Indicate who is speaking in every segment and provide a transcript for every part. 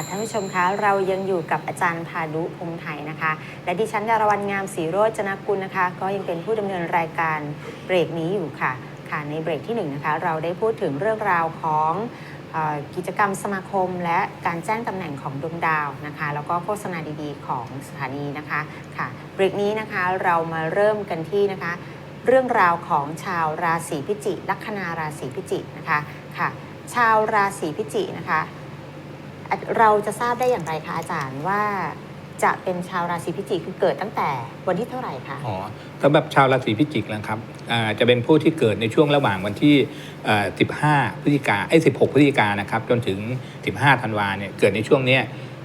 Speaker 1: ค่ะท่านผู้ชมคะเรายังอยู่กับอาจารย์พานุพงษ์ไทยนะคะ และดิฉันดารวรรณงามศรีโรจนกุลนะคะ ก็ยังเป็นผู้ดำเนินรายการเบรกนี้อยู่ค่ะ ค่ะในเบรกที่หนึ่งนะคะเราได้พูดถึงเรื่องราวของกิจกรรมสมาคมและการแจ้งตำแหน่งของดวงดาวนะคะ แล้วก็โฆษณาดีๆ ของสถานีนะคะค่ะเบรกนี้นะคะเรามาเริ่มกันที่นะคะ เรื่องราวของชาวราศีพิจิกลัคนาราศีพิจิกนะคะค่ะ ชาวราศีพิจิกนะคะ เราจะทราบได้อย่างไรคะอาจารย์ว่าจะเป็นชาวราศีพิจิกคือเกิดตั้งแต่วันที่เท่าไหร่คะ
Speaker 2: อ๋อสำหรับชาวราศีพิจิกนะครับจะเป็นผู้ที่เกิดในช่วงระหว่างวันที่ 15 พฤศจิกาไอ้16 พฤศจิกานะครับจนถึง 15 ธันวาเนี่ยเกิดในช่วงเนี้ย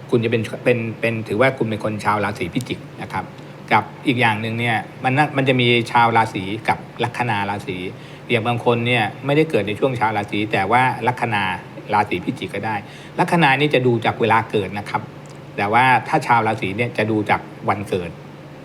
Speaker 2: คุณจะเป็นเป็นเป็นถือว่าคุณเป็นคนชาวราศีพิจิกนะครับกับอีกอย่างหนึ่งเนี่ยมันน่ะมันจะมีชาวราศีกับลัคนาราศีอย่างบางคนเนี่ยไม่ได้เกิดในช่วงชาวราศีแต่ว่าลัคนา ราศีพิจิกก็ได้ ลัคนานี่จะดูจากเวลาเกิดนะครับ แต่ว่าถ้าชาวราศีเนี่ยจะดูจากวันเกิด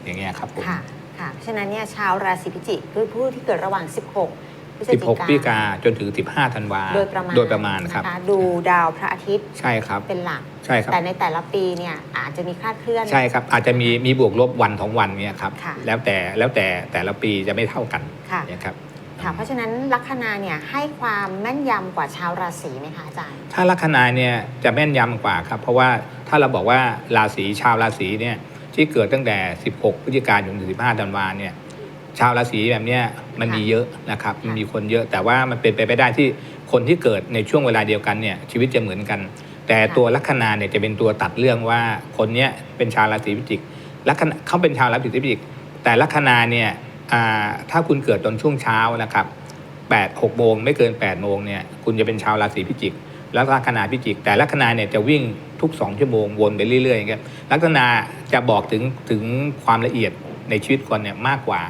Speaker 2: อย่างเงี้ยครับผม
Speaker 1: ค่ะค่ะฉะนั้นเนี่ยชาวราศีพิจิกคือผู้ที่เกิดระหว่าง 16พฤศจิ
Speaker 2: 16พฤศจิกาจนถึง 15ธันวา
Speaker 1: โดยประมาณ
Speaker 2: โดยประมาณครับ
Speaker 1: นะคะดูดาวพระอาทิตย์
Speaker 2: ใช่ครับ
Speaker 1: เป็นหลัก
Speaker 2: ใช่ครับ
Speaker 1: แต่ในแต่ละปีเนี่ยอาจจะมีคลาดเคลื่อน
Speaker 2: ใช่ครับ อาจจะมีมีบวกลบวันของวันเนี่ยครับ
Speaker 1: ค่ะ
Speaker 2: แล้วแต่แล้วแต่แต่ละปีจะไม่เท่ากัน
Speaker 1: ค่ะ
Speaker 2: เนี่ยครับ
Speaker 1: ค่ะเพราะฉะนั้นลัคนาเนี่ยให้ความแม่นยำกว่าชาวราศีไหมคะอาจารย์
Speaker 2: ถ้าลัคนาเนี่ยจะแม่นยำกว่าครับเพราะว่าถ้าเราบอกว่าราศีชาวราศีเนี่ยที่เกิดตั้งแต่ 16 พฤศจิกายนจนถึง 15ธันวาเนี่ยชาวราศีแบบเนี้ยมันมีเยอะนะครับ
Speaker 1: ค่ะ
Speaker 2: มันมีคนเยอะแต่ว่ามันเป็นไปไม่ได้ที่คนที่เกิดในช่วงเวลาเดียวกันเนี่ยชีวิตจะเหมือนกัน แต่ตัวลัคนาเนี่ยจะเป็นตัวตัดเรื่องว่าคนเนี้ยเป็นชาวราศีพิจิกลัคนาเขาเป็นชาวราศีพิจิก แต่ลัคนาเนี่ยอ่า ถ้าคุณเกิดตอนช่วงเช้านะครับ8 6โมงไม่เกิน8โมงเนี่ยคุณจะเป็นชาวราศีพิจิก แล้วลัคนาพิจิก แต่ลัคนาเนี่ยจะวิ่งทุก 2 ชั่วโมงวนไปเรื่อยๆอย่างเงี้ยลัคนาจะบอกถึงถึงความละเอียดในชีวิตคนเนี่ยมากกว่า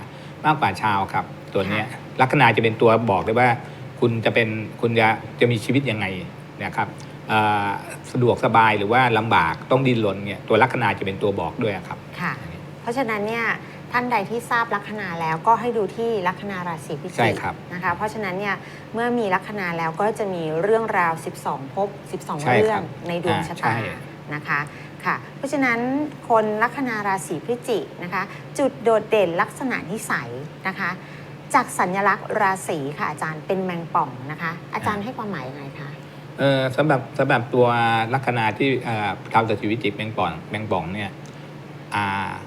Speaker 2: มากกว่าชาวครับ ตัวเนี้ยลัคนาจะเป็นตัวบอกได้ว่าคุณจะเป็นคุณจะจะมีชีวิตยังไงนะครับสะดวกสบายหรือว่าลำบากต้องดิ้นรนเนี่ยตัวลัคนาจะเป็นตัวบอกด้วยครับ
Speaker 1: ค่ะ เพราะฉะนั้นเนี่ย ท่านใดที่ทราบลัคนาแล้วก็ให้ดูที่ลัคนาราศีพิ
Speaker 2: ใช่
Speaker 1: จิก
Speaker 2: ครับ
Speaker 1: นะคะ เพราะฉะนั้นเนี่ยเมื่อมีลัคนาแล้วก็จะมีเรื่องราว 12ภพ12
Speaker 2: ใช่
Speaker 1: เรื่อ
Speaker 2: ครั
Speaker 1: ง
Speaker 2: บ
Speaker 1: ในดวง
Speaker 2: อ่า
Speaker 1: ชะ
Speaker 2: ใช่
Speaker 1: ตานะคะค่ะ เพราะฉะนั้นคนลัคนาราศีพิจิกนะคะ จุดโดดเด่นลักษณะนิสัยนะคะ จากสัญลักษณ์ราศีค่ะอาจารย์เป็นแมงป่องนะคะ อาจารย์ให้ความหมายยังไงคะ
Speaker 2: เออสำหรับสำหรับตัวลัคนาที่เอ่อชาวราศีพิจิกแมงป่องแมงป่องเนี่ยอ่า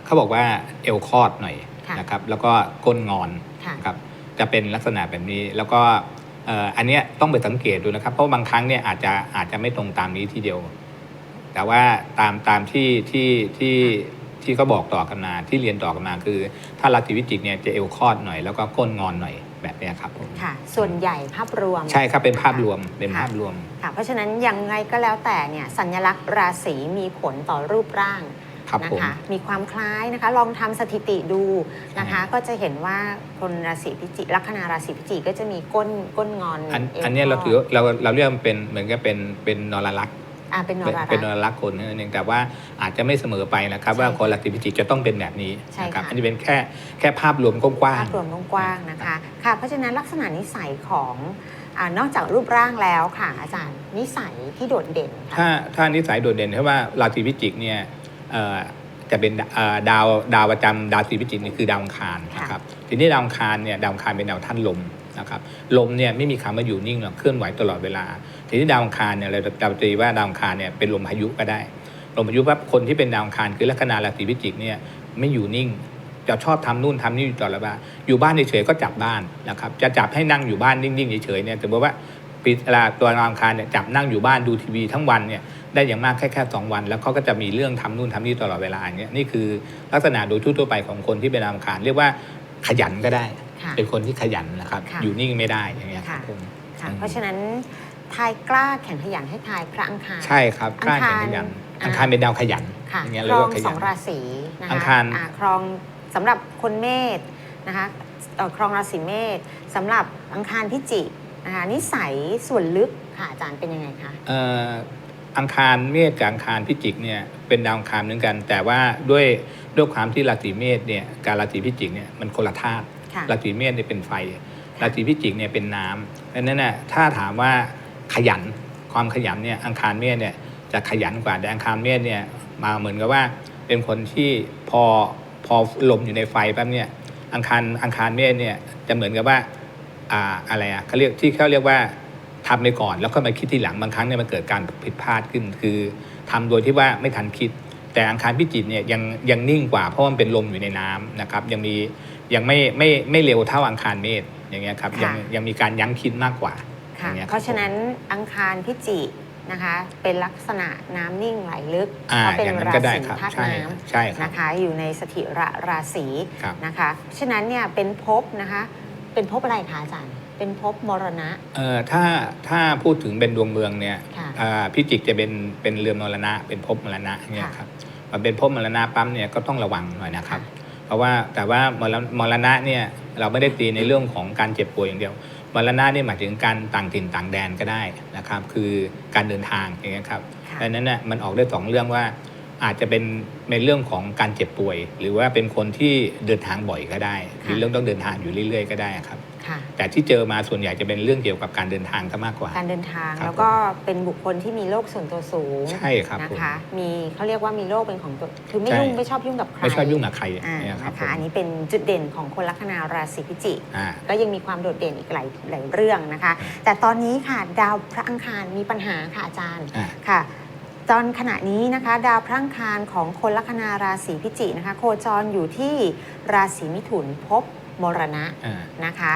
Speaker 2: เขาบอกว่าเอวคอดหน่อย
Speaker 1: ค่ะ
Speaker 2: นะครับแล้วก็ก้นงอน
Speaker 1: ค่ะ
Speaker 2: นะครับจะเป็นลักษณะแบบนี้แล้วก็เอ่ออันเนี้ยต้องไปสังเกตดูนะครับเพราะบางครั้งเนี่ยอาจจะอาจจะไม่ตรงตามนี้ทีเดียว แต่ว่าตามตามที่ที่ที่ที่เขาบอกต่อกันมาที่เรียนต่อกันมาคือ ถ้าราศีพิจิกเนี่ยจะเอวคอดหน่อยแล้วก็ก้นงอนหน่อยแบบเนี้ยครับผม
Speaker 1: ค่ะ ส่วนใหญ่ภาพรวม
Speaker 2: ใช่ครับเป็นภาพรวมเป็น
Speaker 1: ค่ะ
Speaker 2: ภาพรวม
Speaker 1: ค่ะเพราะฉะนั้นยังไงก็แล้วแต่เนี่ยสัญลักษณ์ราศีมีผลต่อรูปร่าง
Speaker 2: ครับ
Speaker 1: นะ
Speaker 2: ผม
Speaker 1: คะมีความคล้ายนะคะ ลองทำสถิติดูนะคะ ก็จะเห็นว่าคนราศีพิจิกลัคนาราศีพิจิกก็จะมีก้นก้นงอน
Speaker 2: อัน
Speaker 1: ว
Speaker 2: อันเนี้ยเรา
Speaker 1: ค
Speaker 2: ถือเราเราเรียกมันเป็นเหมือนกับเป็นเป็นนรลักษณ์
Speaker 1: อ่าเป็นน
Speaker 2: เป็น
Speaker 1: รรัก
Speaker 2: เป็นน
Speaker 1: ษ์
Speaker 2: รลักษณ์คนนั่นเองแต่ว่าอาจจะไม่เสมอไปนะครับ
Speaker 1: ใช่
Speaker 2: ว่าคนราศีพิจิกจะต้องเป็นแบบนี้
Speaker 1: ใช่
Speaker 2: นะครับ
Speaker 1: ค่ะ
Speaker 2: อันนี้เป็นแค่แค่ภาพรวมกว้าง
Speaker 1: ภาพรวมกว้างๆนะคะ ค่ะ เพราะฉะนั้นลักษณะนิสัยของอานอกจากรูปร่างแล้วค่ะ อาจารย์นิสัยที่โดดเด่น
Speaker 2: ๆ
Speaker 1: ค่ะ
Speaker 2: ถ้าถ้านิสัยโดดเด่นเพราะว่าราศีพิจิกเนี่ยเอ่อ จะเป็นเอ่อดาวดาวประจำราศีพิจิกนี่คือดาวอังคาร
Speaker 1: ค่ะ
Speaker 2: นะครับทีนี้ดาวอังคารเนี่ยดาวอังคารเป็นดาวท่านลมนะครับลมเนี่ยไม่มีคำว่าอยู่นิ่งหรอกเคลื่อนไหวตลอดเวลา ทีนี้ดาวอังคารเนี่ยเราเราตีว่าดาวอังคารเนี่ยเป็นลมพายุก็ได้ลมพายุปั๊บคนที่เป็นดาวอังคารคือลัคนาราศีพิจิกเนี่ยไม่อยู่นิ่งจะชอบทำนู่นทำนี่อยู่ตลอดเวลาอยู่บ้านเฉยๆก็จับบ้านนะครับจะจับให้นั่งอยู่บ้านนิ่งๆเฉยๆเนี่ยสมมติว่าปีเวลาตัวดาวอังคารเนี่ยจับนั่งอยู่บ้านดูทีวีทั้งวันเนี่ย ได้อย่างมากแค่แค่สองวัน แล้วเขาก็จะมีเรื่องทำนู่นทำนี่ตลอดเวลาอย่างเงี้ยนี่คือลักษณะโดยทั่วๆไปของคนที่เป็นดาวอังคารเรียกว่าขยันก็ได้
Speaker 1: ค่ะ
Speaker 2: เป็นคนที่ขยันนะครับ
Speaker 1: ค่ะ
Speaker 2: อยู่นิ่งไม่ได้อย่างเงี้ยค
Speaker 1: ค่ะ
Speaker 2: รับผม
Speaker 1: ค่ะ
Speaker 2: อืม
Speaker 1: เพราะฉะนั้นทายกล้าแข่งขยันให้ทายพระอังคาร
Speaker 2: ใช่ครับกล้าแข่งขยัน
Speaker 1: อังคาร
Speaker 2: อังคารเป็นดาวขยัน
Speaker 1: ค่ะ
Speaker 2: อย่างเงี้ย
Speaker 1: ค
Speaker 2: เรีย
Speaker 1: ร
Speaker 2: ก
Speaker 1: อง
Speaker 2: ว่าข
Speaker 1: ส
Speaker 2: ยั
Speaker 1: อง
Speaker 2: น
Speaker 1: ราศีนะคะ
Speaker 2: อังคาร
Speaker 1: อ่ครองสำหรับคนเมษนะคะเอ่อครองราศีเมษสำหรับอังคารพิจิกนะคะนิสัยส่วนลึกค่ะอาจารย์เป็นยังไงคะ
Speaker 2: เอ่ออังคารเมษกับอังคารพิจิกเนี่ยเป็นดาวอังคารเหมือนกัน แต่ว่าด้วยด้วยความที่ราศีเมษเนี่ยกับราศีพิจิกเนี่ยมันคนละธาตุ
Speaker 1: ค่ะ
Speaker 2: ราศีเมษเนี่ยเป็นไฟ ราศีพิจิกเนี่ยเป็นน้ำดังนั้นน่ะถ้าถามว่าขยันความขยันเนี่ยอังคารเมษเนี่ยจะขยันกว่าแต่อังคารเมษเนี่ยมาเหมือนกับว่าเป็นคนที่พอพอลมอยู่ในไฟแป๊บเนี่ยอังคารอังคารเมษเนี่ยจะเหมือนกับว่าอ่าอะไรอะเขาเรียกที่เขาเรียกว่า ทำไปก่อน แล้วก็มาคิดทีหลังบางครั้งเนี่ยมันเกิดการผิดพลาดขึ้น คือทำโดยที่ว่าไม่ทันคิด แต่อังคารพิจิตเนี่ยยังยังนิ่งกว่าเพราะมันเป็นลมอยู่ในน้ำนะครับยังมียังไม่ไม่ไม่เร็วเท่าอังคารเมษอย่างเงี้ยครับยัง
Speaker 1: ค่ะ
Speaker 2: ยังมีการยั้งคิดมากกว่า
Speaker 1: ค่ะ
Speaker 2: อย่างเงี้ยครับ
Speaker 1: เพราะฉะนั้นอังคารพิจินะคะเป็นลักษณะน้ำนิ่งไหลลึก
Speaker 2: อ่า
Speaker 1: เพราะเป็น
Speaker 2: อย่างนั้น
Speaker 1: รา
Speaker 2: ก็ได้
Speaker 1: ศี
Speaker 2: ครับ
Speaker 1: ธาตุ
Speaker 2: ใช่
Speaker 1: น้
Speaker 2: ใช่คำรับ
Speaker 1: นะคะอยู่ในสถิระราศี
Speaker 2: ครับ
Speaker 1: นะคะ ฉะนั้นเนี่ยเป็นภพนะคะเป็นภพอะไรคะอาจารย์ เป็นภพมรณะ
Speaker 2: เอ่อถ้าถ้าพูดถึงเป็นดวงเมืองเนี่ย
Speaker 1: ค่ะ
Speaker 2: อ่าพิจิกจะเป็นเป็นเรือนมรณะ เป็นภพมรณะเนี่ย
Speaker 1: ค่ะ
Speaker 2: ครับมันเป็นภพมรณะปั๊มเนี่ยก็ต้องระวังหน่อยนะครับ
Speaker 1: ค่ะ
Speaker 2: เพราะว่าแต่ว่ามรณมรณะเนี่ยเราไม่ได้ตีในเรื่องของการเจ็บป่วยอย่างเดียว มรณะนี่หมายถึงการต่างถิ่นต่างแดนก็ได้นะครับ คือการเดินทางอย่างเงี้ยครับ
Speaker 1: ค่ะ
Speaker 2: ดังนั้นน่ะมันออกได้สองเรื่องว่า อาจจะเป็นในเรื่องของการเจ็บป่วย หรือว่าเป็นคนที่เดินทางบ่อยก็ได้หรือเรื่องต้องเดินทางอยู่เรื่อย ๆ ก็ได้ครับ
Speaker 1: ค่ะ
Speaker 2: แต่ที่เจอมาส่วนใหญ่จะเป็นเรื่องเกี่ยวกับการเดินทางซะมากกว่า
Speaker 1: การเดินทาง
Speaker 2: ครับ
Speaker 1: แล้วก็เป็นบุคคลที่มีโรคส่วนตัวสูง
Speaker 2: ใช่ครับ
Speaker 1: นะ
Speaker 2: ผม
Speaker 1: คะ มีเขาเรียกว่ามีโรคเป็นของตัวคือไม่
Speaker 2: ใช่
Speaker 1: ยุ่งไม่ชอบยุ่งกับใคร
Speaker 2: ไม่ชอบยุ่งกับใคร
Speaker 1: อ่า
Speaker 2: เนี่ยครับ
Speaker 1: นะ
Speaker 2: ผ
Speaker 1: คะ
Speaker 2: ม
Speaker 1: อันนี้เป็นจุดเด่นของคนลัคนาราศีพิจิก
Speaker 2: อ่า
Speaker 1: ก็ยังมีความโดดเด่นอีกหลายหลายเรื่องนะคะ แต่ตอนนี้ค่ะดาวพระอังคารมีปัญหาค่ะอาจารย์
Speaker 2: อ่า
Speaker 1: ค่ะ ตอนขณะนี้นะคะ ดาวพระอังคารของคนลัคนาราศีพิจิกนะคะ โคจรอยู่ที่ราศีมิถุนภพ มรณะ
Speaker 2: อ่า
Speaker 1: นะคะ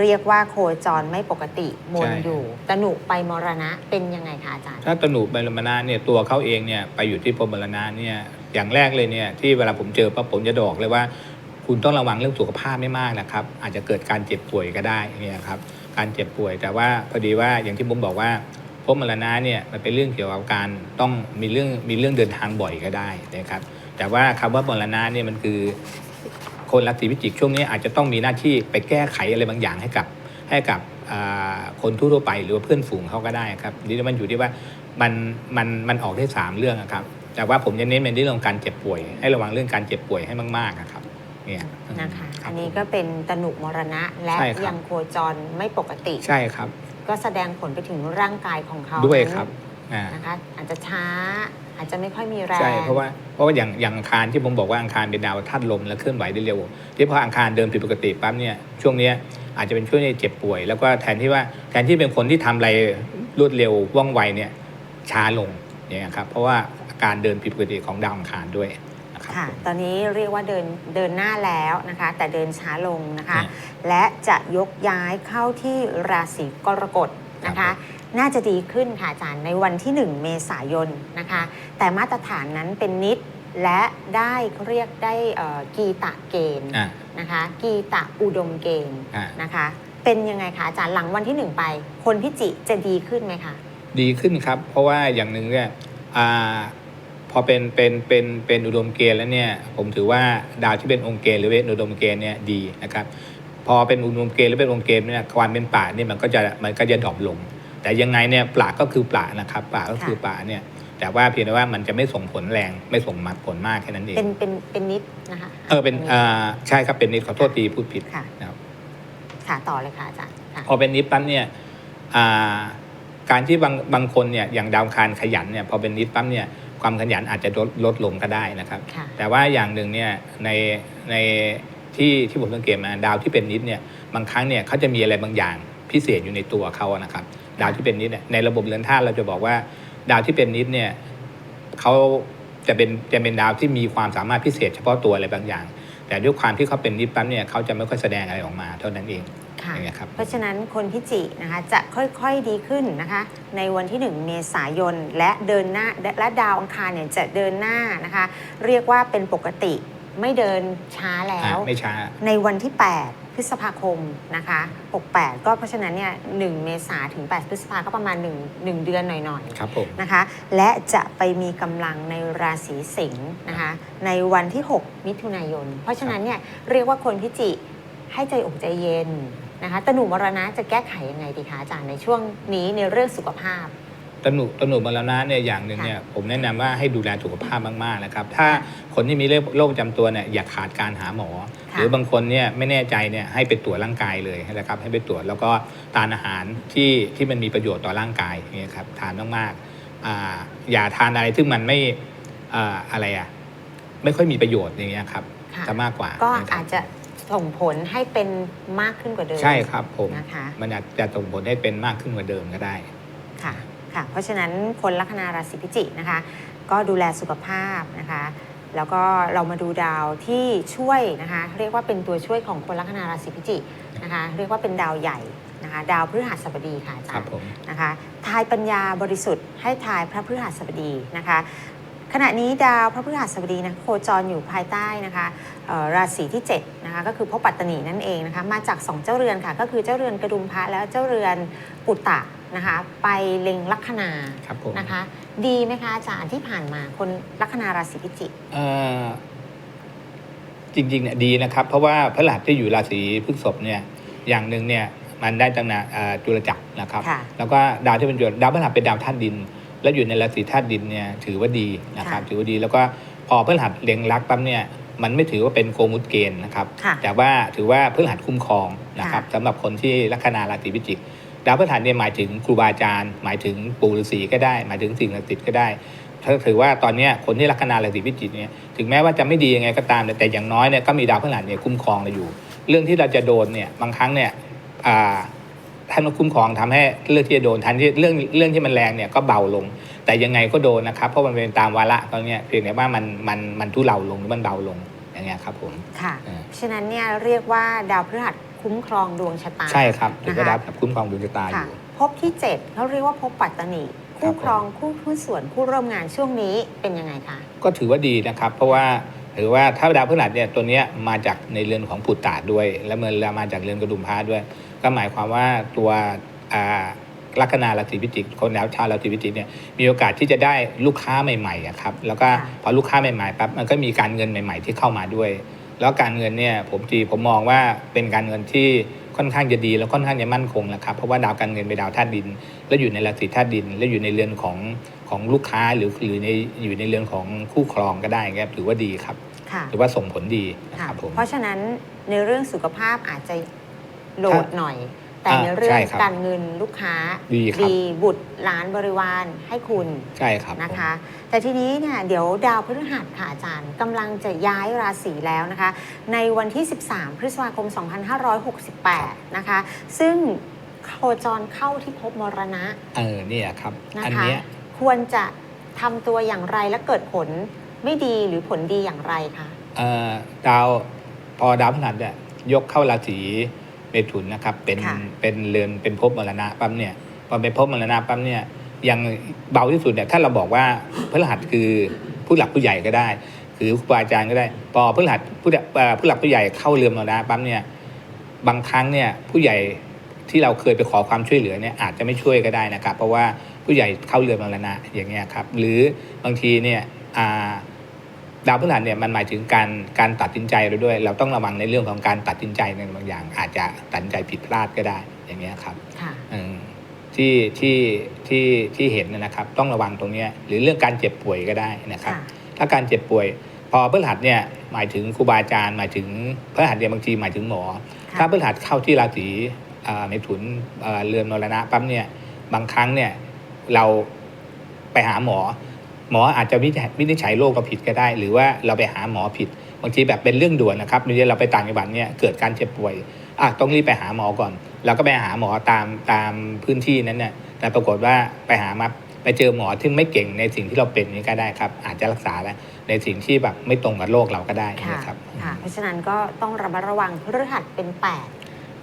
Speaker 1: เรียกว่าโคจรไม่ปกติมน
Speaker 2: ใช่
Speaker 1: อยู่ตนุไปมรณะเป็นยังไงคะอาจารย์
Speaker 2: ถ้าตนุบรมนาเนี่ยตัวเขาเองเนี่ยไปอยู่ที่พรหมบรณะเนี่ยอย่างแรกเลยเนี่ยที่เวลาผมเจอปั๊บผมจะบอกเลยว่า คุณต้องระวังเรื่องสุขภาพไม่มากนะครับ อาจจะเกิดการเจ็บป่วยก็ได้เนี่ยครับการเจ็บป่วยแต่ว่าพอดีว่าอย่างที่ผมบอกว่าพรหมบรณะเนี่ยมันเป็นเรื่องเกี่ยวกับการต้องมีเรื่องมีเรื่องเดินทางบ่อยก็ได้นะครับแต่ว่าคำว่ามรณะเนี่ยมันคือ คนราศีพิจิกช่วงนี้อาจจะต้องมีหน้าที่ไปแก้ไขอะไรบางอย่างให้กับให้กับอ่าคนทั่วๆไปหรือว่าเพื่อนฝูงเขาก็ได้ครับนี่มันอยู่ที่ว่ามันมันมันออกได้สามเรื่องอะครับ แต่ว่าผมจะเน้นเป็นเรื่องของการเจ็บป่วย ให้ระวังเรื่องการเจ็บป่วยให้มากๆอะครับเนี่ย
Speaker 1: นะคะ
Speaker 2: รับ
Speaker 1: อันนี้ก็เป็นตนุมรณะและ
Speaker 2: ใช่ครับ
Speaker 1: ยังโคจรไม่ปกติ
Speaker 2: ใช่ครับ
Speaker 1: ก็แสดงผลไปถึงร่างกายของเขา
Speaker 2: ด้วย
Speaker 1: นั้น
Speaker 2: ครับอ่า
Speaker 1: นะคะอาจจะช้า อาจจะไม่ค่อยมีแรง
Speaker 2: ใช่เพราะว่าเพราะว่าอย่างอย่างอังคารที่ผมบอกว่าอังคารเป็นดาวธาตุลมและเคลื่อนไหวได้เร็วที่พออังคารเดินผิดปกติปั๊บเนี่ยช่วงเนี้ยอาจจะเป็นช่วงที่เจ็บป่วย แล้วก็แทนที่ว่าแทนที่เป็นคนที่ทำอะไรรวดเร็วว่องไวเนี่ยช้าลงอย่างเงี้ยครับเพราะว่าการเดินผิดปกติของดาวอังคารด้วยนะครับ
Speaker 1: ค่ะ ตอนนี้เรียกว่าเดินเดินหน้าแล้วนะคะ แต่เดินช้าลงนะคะ
Speaker 2: อืม
Speaker 1: และจะยกย้ายเข้าที่ราศีกรกฎ นะ
Speaker 2: ครั
Speaker 1: คะ
Speaker 2: บ
Speaker 1: น่าจะดีขึ้นค่ะอาจารย์ในวันที่ 1 เมษายนนะคะ แต่มาตรฐานนั้นเป็นนิดและได้เขาเรียกได้เอ่อกีตะเกณฑ์
Speaker 2: อ่า
Speaker 1: นะคะ กีตะอุดมเกณฑ์
Speaker 2: อ่า
Speaker 1: นะคะ เป็นยังไงคะอาจารย์หลังวันที่หนึ่งไป คนพิจิจะดีขึ้นไหมคะ
Speaker 2: ดีขึ้นครับ เพราะว่าอย่างหนึ่งเนี่ยอาพอเป็นเป็นเป็นเป็นอุดมเกณฑ์แล้วเนี่ยผมถือว่าดาวที่เป็นองค์เกณฑ์หรือเป็นอุดมเกณฑ์เนี่ยดีนะครับ พอเป็นอุดมเกณฑ์หรือเป็นองค์เกณฑ์เนี่ยความเป็นป่าเนี่ยมันก็จะมันก็จะดรอปลง แต่ยังไงเนี่ยป่าก็คือป่านะครับป่าก็คือป่าเนี่ยแต่ว่าเพียงแต่ว่ามันจะไม่ส่งผลแรงไม่ส่งมาผลมากแค่นั้นเอง
Speaker 1: เป็นเป็นเป็นนิดนะคะ
Speaker 2: เออเป็นอ่าใช่ครับเป็นนิดขอโทษทีพูดผิด
Speaker 1: ค่ะ
Speaker 2: นะครับ
Speaker 1: ค่ะต่อเลยค่ะอาจารย์ค่ะ
Speaker 2: พอเป็นนิดปั๊บเนี่ยอ่าการที่บางบางคนเนี่ยอย่างดาวอังคารขยันเนี่ยพอเป็นนิดปั๊บเนี่ยความขยันอาจจะลดลดลงก็ได้นะครับ
Speaker 1: ค่ะ
Speaker 2: แต่ว่าอย่างหนึ่งเนี่ยในใน ที่ที่ผมสังเกตมาดาวที่เป็นนิดเนี่ยบางครั้งเนี่ยเขาจะมีอะไรบางอย่างพิเศษอยู่ในตัวเขาอะนะครับ ดาวที่เป็นนิดเนี่ยในระบบเรือนธาตุเราจะบอกว่า ดาวที่เป็นนิดเนี่ยเขาจะเป็นจะเป็นดาวที่มีความสามารถพิเศษเฉพาะตัวอะไรบางอย่าง แต่ด้วยความที่เขาเป็นนิดปั๊บเนี่ยเขาจะไม่ค่อยแสดงอะไรออกมาเท่านั้นเอง
Speaker 1: ค่ะ
Speaker 2: อย่างเงี้ยครับ
Speaker 1: เพราะฉะนั้นคนพิจินะคะจะค่อยๆดีขึ้นนะคะ ในวันที่ 1 เมษายน และเดินหน้าและดาวอังคารเนี่ยจะเดินหน้านะคะ เรียกว่าเป็นปกติ ไม่เดินช้าแล้ว
Speaker 2: อะไม่ช้า
Speaker 1: ในวันที่ 8 พฤษภาคมนะคะ 68 ก็เพราะฉะนั้นเนี่ย1เมษาถึง 8 พฤษภาก็ประมาณ 1 1 เดือนหน่อยๆ
Speaker 2: ครับผม
Speaker 1: นะคะ และจะไปมีกำลังในราศีสิงห์นะคะ ในวันที่ 6 มิถุนายน เพราะฉะนั้นเนี่ยเรียกว่าคนพิจิให้ใจอกใจเย็นนะคะตนุมรณะจะแก้ไขยังไงดีคะอาจารย์ในช่วงนี้ในเรื่องสุขภาพ
Speaker 2: ตนุตนุมรณะเนี่ยอย่างหนึ่งเนี่ยผมแนะนำว่าให้ดูแลสุขภาพมากๆนะครับ ถ้าคนที่มีโรคประจำตัวเนี่ยอย่าขาดการหาหมอ
Speaker 1: ค่ะ
Speaker 2: หรือบางคนเนี่ยไม่แน่ใจเนี่ยให้ไปตรวจร่างกายเลยนะครับให้ไปตรวจแล้วก็ทานอาหารที่ที่มันมีประโยชน์ต่อร่างกายเนี่ยครับทานมากๆอ่าอย่าทานอะไรซึ่งมันไม่อ่าอะไรอะไม่ค่อยมีประโยชน์อย่างเงี้ยครับ
Speaker 1: ค่ะ
Speaker 2: จะมากกว่า
Speaker 1: ก็
Speaker 2: นะครับ
Speaker 1: อาจจะส่งผลให้เป็นมากขึ้นกว่าเดิม
Speaker 2: ใช่ครับผม
Speaker 1: นะคะ
Speaker 2: มันอาจจะส่งผลให้เป็นมากขึ้นกว่าเดิมก็ได้
Speaker 1: ค่ะ ค่ะ เพราะฉะนั้นคนลัคนาราศีพิจิกนะคะ ก็ดูแลสุขภาพนะคะ แล้วก็เรามาดูดาวที่ช่วยนะคะ เรียกว่าเป็นตัวช่วยของคนลัคนาราศีพิจิกนะคะ เรียกว่าเป็นดาวใหญ่นะคะดาวพฤหัสบดีค่ะอาจา
Speaker 2: ครั
Speaker 1: ร
Speaker 2: บ
Speaker 1: ย์
Speaker 2: ผม
Speaker 1: นะคะทายปัญญาบริสุทธิ์ให้ทายพระพฤหัสบดีนะคะ ขณะนี้ดาวพระพฤหัสบดีนะโคจรอยู่ภายใต้นะคะเอ่อราศีที่7นะคะก็คือพบปัตตนีนั่นเองนะคะมาจาก 2 เจ้าเรือนค่ะก็คือเจ้าเรือนกระดุมพระและเจ้าเรือนปุตตะ นะคะ ไปเล็งลัคนา
Speaker 2: ครับผม
Speaker 1: นะคะ ดีไหมคะอาจารย์ที่ผ่านมาคนลัคนาราศีพิจิก
Speaker 2: เอ่อจริงๆเนี่ยดีนะครับ เพราะว่าพระรหัสที่อยู่ราศีพฤษภเนี่ยอย่างหนึ่งเนี่ยมันได้ตำแหน่งอ่าจุลจักรนะครับ
Speaker 1: ค่ะ
Speaker 2: แล้วก็ดาวที่เป็นจุลดาวพฤหัสเป็นดาวธาตุดิน แล้วอยู่ในราศีธาตุดินเนี่ยถือว่าดีนะครับ
Speaker 1: ค่ะ
Speaker 2: ถือว่าดีแล้วก็พอพฤหัสเล็งรักปั๊บเนี่ยมันไม่ถือว่าเป็นโกมุตเกณฑ์นะครับ
Speaker 1: ค่ะ
Speaker 2: แต่ว่าถือว่าพฤหัสคุ้มครองนะครับ
Speaker 1: ค่ะ
Speaker 2: สำหรับคนที่ลัคนาราศีพิจิก ดาวพฤหัสเนี่ยหมายถึงครูบาอาจารย์ หมายถึงปู่ฤาษีก็ได้ หมายถึงสิ่งศักดิ์สิทธิ์ก็ได้ถ้าถือว่าตอนเนี้ยคนที่ลัคนาราศีพิจิกเนี่ยถึงแม้ว่าจะไม่ดียังไงก็ตามแต่แต่อย่างน้อยเนี่ยก็มีดาวพฤหัสเนี่ยคุ้มครองเราอยู่ เรื่องที่เราจะโดนเนี่ยบางครั้งเนี่ยอ่าท่านมาคุ้มครองทำให้เรื่องที่จะโดนทันที่เรื่องเรื่องที่มันแรงเนี่ยก็เบาลง แต่ยังไงก็โดนนะครับ เพราะมันเป็นตามวาระตอนเนี้ยเพียงแต่ว่ามันมันมันทุเลาลงหรือมันเบาลงอย่างเงี้ยครับผม
Speaker 1: ค่ะ
Speaker 2: เออ
Speaker 1: ฉะนั้นเนี่ยเรียกว่าดาวพฤหัส คุ้มครองดวงชะตา
Speaker 2: ใช่ครับถือว่า
Speaker 1: นะคะ
Speaker 2: ดาวคุ้มครองดวงชะตาอ
Speaker 1: ค่ะ
Speaker 2: ยู่
Speaker 1: พบที่7เขาเรียกว่าพบปัตตนี
Speaker 2: ครั
Speaker 1: คู่
Speaker 2: บผม
Speaker 1: ครองคู่หุ้นส่วนคู่ร่วมงานช่วงนี้เป็นยังไงคะ
Speaker 2: ก็ถือว่าดีนะครับ เพราะว่าถือว่าถ้าดาวพฤหัสเนี่ยตัวเนี้ยมาจากในเรือนของปุตตาด้วย และเมื่อมาจากเรือนกระดุมพระด้วย ก็หมายความว่าตัวอ่าลัคนาราศีพิจิกคนแล้วชาวราศีพิจิกเนี่ยมีโอกาสที่จะได้ลูกค้าใหม่ๆอะครับแล้วก็
Speaker 1: ค่ะ
Speaker 2: พอลูกค้าใหม่ๆปั๊บมันก็มีการเงินใหม่ ๆ ที่เข้ามาด้วย แล้วการเงินเนี่ยผมจีผมมองว่าเป็นการเงินที่ค่อนข้างจะดีแล้วค่อนข้างจะมั่นคงนะครับเพราะว่าดาวการเงินเป็นดาวธาตุดิน แล้วอยู่ในราศีธาตุดิน แล้วอยู่ในเรือนของของลูกค้าหรือหรือในอยู่ในเรือนของคู่ครองก็ได้ครับถือว่าดีครับ
Speaker 1: ค่ะ
Speaker 2: ถือว่าส่งผลดีนะ
Speaker 1: ค่ะ
Speaker 2: ครับผม
Speaker 1: เพราะฉะนั้นในเรื่องสุขภาพอาจจะโหลดหน่อย แต่
Speaker 2: อ่า
Speaker 1: ในเรื่อง
Speaker 2: ใช่ครับ
Speaker 1: การเงินลูกค้า
Speaker 2: ดีครับ
Speaker 1: บุตรหลานบริวารให้คุณ
Speaker 2: ใช่ครับ
Speaker 1: นะคะ แต่ทีนี้เนี่ยเดี๋ยวดาวพฤหัสค่ะอาจารย์กำลังจะย้ายราศีแล้วนะคะ ในวันที่ 13 พฤษภาคม 2568 นะคะ ซึ่งโคจรเข้าที่ภพมรณะ
Speaker 2: เออเนี่ยครับ
Speaker 1: นะ
Speaker 2: อัน
Speaker 1: คะ
Speaker 2: เนี้ย
Speaker 1: ควรจะทำตัวอย่างไรและเกิดผลไม่ดีหรือผลดีอย่างไรคะ
Speaker 2: เอ่อดาวพอดาวพฤหัสเนี่ยยกเข้าราศี เมถุนนะครับเป็น
Speaker 1: ค่ะ
Speaker 2: เป็นเรือนเป็นภพมรณะปั๊มเนี่ยพอเป็นภพมรณะปั๊มเนี่ยยังเบาที่สุดเนี่ยถ้าเราบอกว่าพฤหัสคือผู้หลักผู้ใหญ่ก็ได้ คือครูบาอาจารย์ก็ได้พอพฤหัสผู้ใหญ่เอ่อผู้หลักผู้ใหญ่เข้าเรือนมรณะปั๊มเนี่ยบางครั้งเนี่ยผู้ใหญ่ที่เราเคยไปขอความช่วยเหลือเนี่ยอาจจะไม่ช่วยก็ได้นะครับ เพราะว่าผู้ใหญ่เข้าเรือนมรณะอย่างเงี้ยครับหรือบางทีเนี่ยอ่า ดาวพฤหัสเนี่ยมันหมายถึงการการตัดสินใจเราด้วย เราต้องระวังในเรื่องของการตัดสินใจในบางอย่าง อาจจะตัดสินใจผิดพลาดก็ได้อย่างเงี้ยครับ
Speaker 1: ค่ะ
Speaker 2: เออที่ที่ที่ที่เห็นนะนะครับต้องระวังตรงเนี้ยหรือเรื่องการเจ็บป่วยก็ได้นะครับ
Speaker 1: ค่ะ
Speaker 2: ถ้าการเจ็บป่วย พอพฤหัสเนี่ยหมายถึงครูบาอาจารย์หมายถึงพฤหัสเนี่ยบางทีหมายถึงหมอ
Speaker 1: ค่ะ
Speaker 2: ถ้าพฤหัสเข้าที่ราศีอ่าเมถุนเอ่อเรือนมรณะปั๊บเนี่ยบางครั้งเนี่ยเราไปหาหมอ หมออาจจะวินิจฉัยวินิจฉัยโรคเราผิดก็ได้ หรือว่าเราไปหาหมอผิด บางทีแบบเป็นเรื่องด่วนนะครับบางทีเราไปต่างจังหวัดเนี่ยเกิดการเจ็บป่วยอะต้องรีบไปหาหมอก่อน เราก็ไปหาหมอตามตามพื้นที่นั้นเนี่ยแต่ปรากฏว่าไปหามาไปเจอหมอที่ไม่เก่งในสิ่งที่เราเป็นนี่ก็ได้ครับ อาจจะรักษาแล้วในสิ่งที่แบบไม่ตรงกับโรคเราก็ได้
Speaker 1: ค่ะ
Speaker 2: นะครับ
Speaker 1: ค่ะเพราะฉะนั้นก็ต้องระมัดระวังพฤหัสเป็นแปด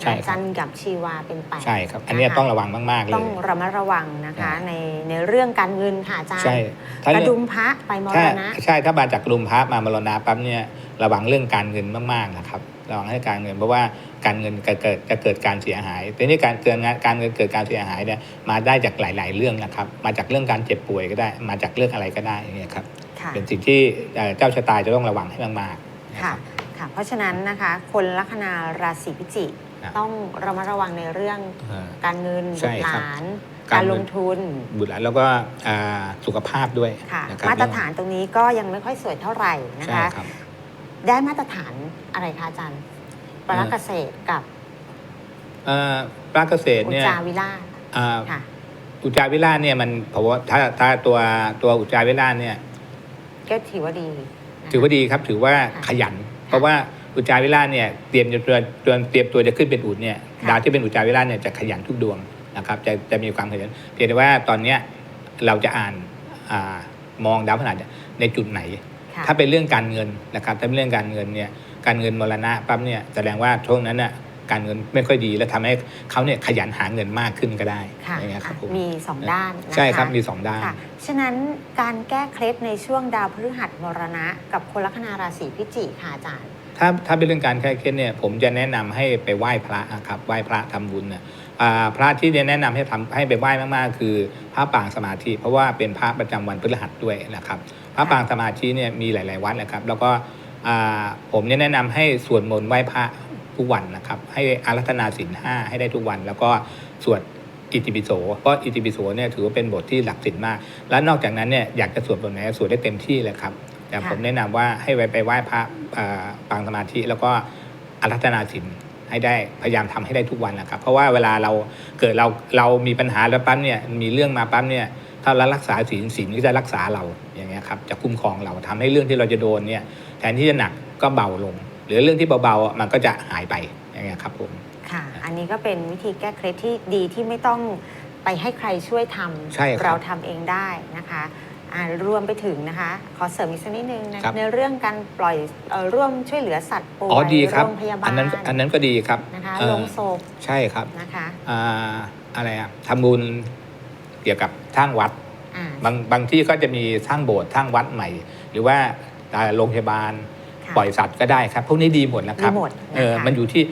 Speaker 2: ใช่ครับ
Speaker 1: จันทร์กับชีวาเป็นแปด
Speaker 2: ใช่ครับ อันเนี้ย
Speaker 1: นะคะ
Speaker 2: ต้องระวังมากๆเล
Speaker 1: ต้อง
Speaker 2: ย
Speaker 1: ระมัดระวังนะคะ
Speaker 2: ใช่
Speaker 1: ในในเรื่องการเงินค่ะอาจารย์
Speaker 2: ใช่ถ้าก
Speaker 1: ระ
Speaker 2: เรื่
Speaker 1: ดุ
Speaker 2: อง
Speaker 1: มพระไปม
Speaker 2: ถ้าร
Speaker 1: ณะ
Speaker 2: ใช่ถ้ามาจากกลุ่มพระมามรณะปั๊บเนี่ยระวังเรื่องการเงินมากๆนะครับระวังให้การเงินเพราะว่าการเงินจะเกิดจะเกิดการเสียหายแต่นี่การเกิดงานการเงินเกิดการเสียหายเนี่ยมาได้จากหลาย ๆ เรื่องนะครับ มาจากเรื่องการเจ็บป่วยก็ได้ มาจากเรื่องอะไรก็ได้อย่างเงี้ยครับ
Speaker 1: ค่ะ
Speaker 2: เป็นสิ่งที่เอ่อเจ้าชะตาจะต้องระวังให้มากๆนะ
Speaker 1: ค่ะ
Speaker 2: รับ
Speaker 1: ค่ะ เพราะฉะนั้นนะคะ คนลัคนาราศีพิจิก
Speaker 2: ครับ
Speaker 1: ต้องระมัดระวังในเรื่อง
Speaker 2: เอ่อ
Speaker 1: การเงิน
Speaker 2: ใช่
Speaker 1: บุตรห
Speaker 2: ครับ
Speaker 1: ลาน
Speaker 2: กา
Speaker 1: การร
Speaker 2: เงิน
Speaker 1: ลงทุน
Speaker 2: บุตรหลานแล้วก็อ่าสุขภาพด้วย
Speaker 1: ค่ะ
Speaker 2: นะครับ
Speaker 1: มาตรฐานตรงนี้ก็ยังไม่ค่อยสวยเท่าไหร่นะ
Speaker 2: ใช่
Speaker 1: คะ
Speaker 2: ครับ
Speaker 1: ได้มาตรฐานอะไรคะอาจารย์ปรักเกษตรกับ
Speaker 2: เอ่อปลาเกษตร
Speaker 1: อุจ
Speaker 2: เนี่ย
Speaker 1: จาวิราช
Speaker 2: อ่า
Speaker 1: ค่ะ
Speaker 2: อุจจาวิราชเนี่ยมันผมว่าถ้าถ้าตัวตัวอุจจาวิราชเนี่ย
Speaker 1: ก็ถือว่าดีนะคะ
Speaker 2: ถือว่าดีครับถือว่า
Speaker 1: ค่ะ
Speaker 2: ขยัน เพราะว่า อุจจาวิราชเนี่ยเตรียมจะตัวตัวเตรียมตัวจะขึ้นเป็นอุจเนี่ย
Speaker 1: ค่ะ
Speaker 2: ดาวที่เป็นอุจจาวิราชเนี่ยจะขยันทุกดวงนะครับจะจะมีความขยันเพียงแต่ว่าตอนเนี้ยเราจะอ่านอามองดาวพฤหัสเนี่ยในจุดไหน
Speaker 1: ค่ะ
Speaker 2: ถ้าเป็นเรื่องการเงินนะครับถ้าเป็นเรื่องการเงินเนี่ยการเงินมรณะปั๊บเนี่ยแสดงว่าช่วงนั้นน่ะการเงินไม่ค่อยดี และทำให้เขาเนี่ยขยันหาเงินมากขึ้นก็ได้
Speaker 1: ค่ะ
Speaker 2: อย่างเงี้ยครับผม
Speaker 1: มีสองด้านนะคะ
Speaker 2: ใช่ครับมีสองด้าน
Speaker 1: ค่ะฉะนั้นการแก้เคล็ดในช่วงดาวพฤหัสมรณะ กับคนลัคนาราศีพิจิกค่ะอาจารย์
Speaker 2: ถ้าถ้าเป็นเรื่องการแก้เคล็ดเนี่ยผมจะแนะนำให้ไปไหว้พระนะครับไหว้พระทำบุญนะอ่าพระที่จะแนะนำให้ทำให้ไปไหว้มากๆ คือพระปางสมาธิ เพราะว่าเป็นพระประจำวันพฤหัสด้วยนะครับ พระปางสมาธิเนี่ยมีหลาย ๆ วัดนะครับ แล้วก็ผมเนี่ยแนะนำให้สวดมนต์ไหว้พระทุกวันนะครับ ให้อารัธนาศีลห้าให้ได้ทุกวัน แล้วก็สวดอิติปิโสเพราะอิติปิโสเนี่ยถือว่าเป็นบทที่หลักศีลมาก และนอกจากนั้นเนี่ยอยากจะสวดบทไหนสวดได้เต็มที่เลยครับ แต่
Speaker 1: ค่ะ
Speaker 2: ผมแนะนำว่าให้ไปไปไหว้พระอ่าปางสมาธิแล้วก็อารัธนาศีลให้ได้พยายามทำให้ได้ทุกวันนะครับ เพราะว่าเวลาเราเกิดเราเรามีปัญหาแล้วปั๊บเนี่ยมีเรื่องมาปั๊บเนี่ยถ้าเรารักษาศีลศีลก็จะรักษาเราอย่างเงี้ยครับจะคุ้มครองเราทำให้เรื่องที่เราจะโดนเนี่ยแทนที่จะหนักก็เบาลง หรือเรื่องที่เบาๆอะมันก็จะหายไปอย่างเงี้ยครับผม
Speaker 1: ค่ะ อันนี้ก็เป็นวิธีแก้เคล็ดที่ดีที่ไม่ต้องไปให้ใครช่วยทำ
Speaker 2: ใช่ครับ
Speaker 1: เราทำเองได้นะคะ อ่ารวมไปถึงนะคะ ขอเสริมอีกสักนิดนึงนะครับ ในเรื่องการปล่อยเอ่อร่วมช่วยเหลือสัตว์ป่วย
Speaker 2: อ๋อดีครับ
Speaker 1: โรงพยาบาล
Speaker 2: อันนั้นอันนั้นก็ดีครับ
Speaker 1: นะคะ
Speaker 2: เอ่อ
Speaker 1: ลงศพ
Speaker 2: ใช่ครับ
Speaker 1: นะคะ
Speaker 2: อ่าอะไรอะทำบุญเกี่ยวกับสร้างวัด
Speaker 1: อ่า
Speaker 2: บางบางที่ก็จะมีสร้างโบสถ์สร้างวัดใหม่ หรือว่าอ่าโรงพยาบาล
Speaker 1: ค่ะ
Speaker 2: ปล่อยสัตว์ก็ได้ครับ พวกนี้ดีหมดนะครับ
Speaker 1: ดีหมด
Speaker 2: เออ
Speaker 1: นะคะ
Speaker 2: มันอยู่ที่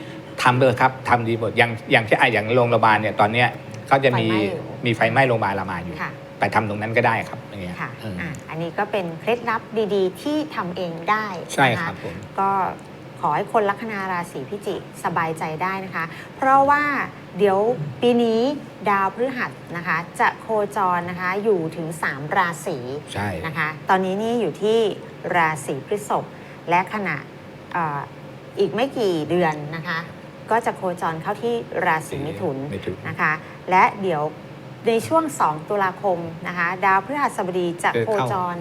Speaker 2: ทำเลยครับทำดีหมดอย่างอย่างเช่นอะอย่างโรงพยาบาลเนี่ยตอนเนี้ยเขาจะมี
Speaker 1: ไฟไหม้อยู่
Speaker 2: มีไฟไหม้โรงพยาบาลรามาอยู่
Speaker 1: ค่ะ
Speaker 2: ไปทำตรงนั้นก็ได้ครับอย่างเงี้ย
Speaker 1: ค่ะ
Speaker 2: เอออ
Speaker 1: อะอันนี้ก็เป็นเคล็ดลับดีๆ ที่ทำเองได้
Speaker 2: ใช่
Speaker 1: นะะ
Speaker 2: ครับผม
Speaker 1: ก็ขอให้คนลัคนาราศีพิจิกสบายใจได้นะคะ เพราะว่าเดี๋ยวปีนี้ดาวพฤหัสนะคะ จะโคจรนะคะอยู่ถึง 3 ราศี
Speaker 2: ใช่
Speaker 1: นะคะ ตอนนี้นี่อยู่ที่ราศีพฤษภและขณะเอ่ออีกไม่กี่เดือนนะคะ ก็จะโคจรเข้าที่ราศีมิถุน
Speaker 2: ไม่ถึง
Speaker 1: นะคะ และเดี๋ยว ในช่วง 2 ตุลาคมนะคะดาวพฤหัสบดีจะ
Speaker 2: เดิน
Speaker 1: โค
Speaker 2: เข้า
Speaker 1: จร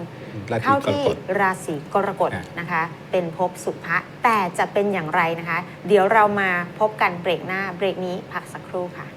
Speaker 2: ราศี
Speaker 1: เข้าก
Speaker 2: ร
Speaker 1: ที่
Speaker 2: กฎ
Speaker 1: ราศีกรกฎ
Speaker 2: อะ
Speaker 1: นะคะ เป็นภพสุภะแต่จะเป็นอย่างไรนะคะ เดี๋ยวเรามาพบกันเบรกหน้าเบรกนี้พักสักครู่ค่ะ